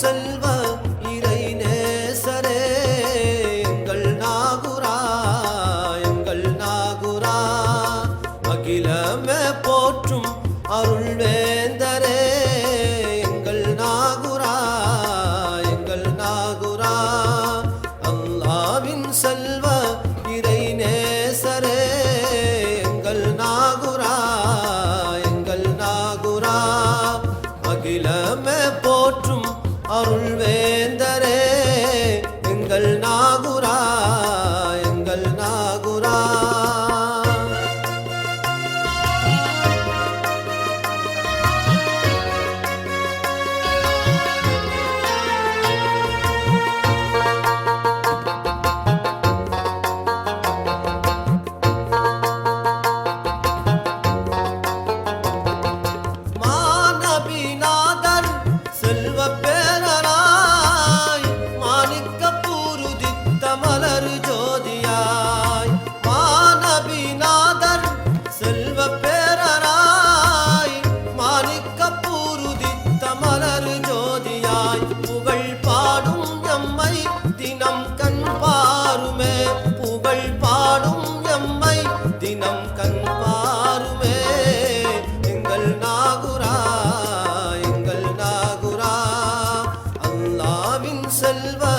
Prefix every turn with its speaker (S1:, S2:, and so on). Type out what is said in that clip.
S1: செல்வ இறை நேசரே எங்கள் நாகுரா எங்கள் நாகுரா. அகிலமே போற்றும் அருள் எங்கள் நாகுரா எங்கள் நாகுரா. அல்லாவின் செல்வ இறை நேசரே எங்கள் நாகுரா எங்கள் நாகுரா. அகிலமே போற்றும் அருள் வே அல்லாவின் செல்வா